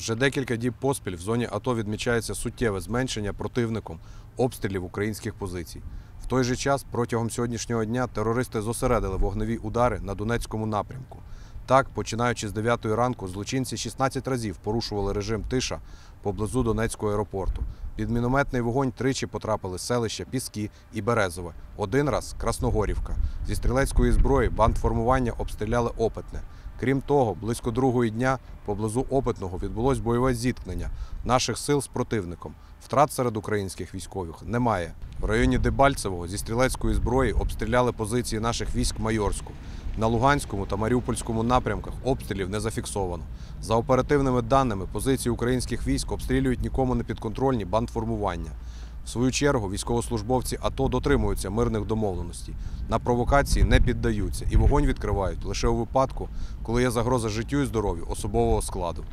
Вже декілька діб поспіль в зоні АТО відмічається суттєве зменшення противником обстрілів українських позицій. В той же час протягом сьогоднішнього дня терористи зосередили вогневі удари на Донецькому напрямку. Так, починаючи з 9 ранку, злочинці 16 разів порушували режим тиша поблизу Донецького аеропорту. Під мінометний вогонь тричі потрапили селища Піски і Березове. Один раз Красногорівка. Зі стрілецької зброї бандформування обстріляли опитне. Крім того, близько другої дня поблизу опитного відбулось бойове зіткнення наших сил з противником. Втрат серед українських військових немає. В районі Дебальцевого зі стрілецької зброї обстріляли позиції наших військ Майорську. На Луганському та Маріупольському напрямках обстрілів не зафіксовано. За оперативними даними, позиції українських військ обстрілюють нікому не підконтрольні бандформування. В свою чергу військовослужбовці АТО дотримуються мирних домовленостей, на провокації не піддаються і вогонь відкривають лише у випадку, коли є загроза життю і здоров'ю особового складу.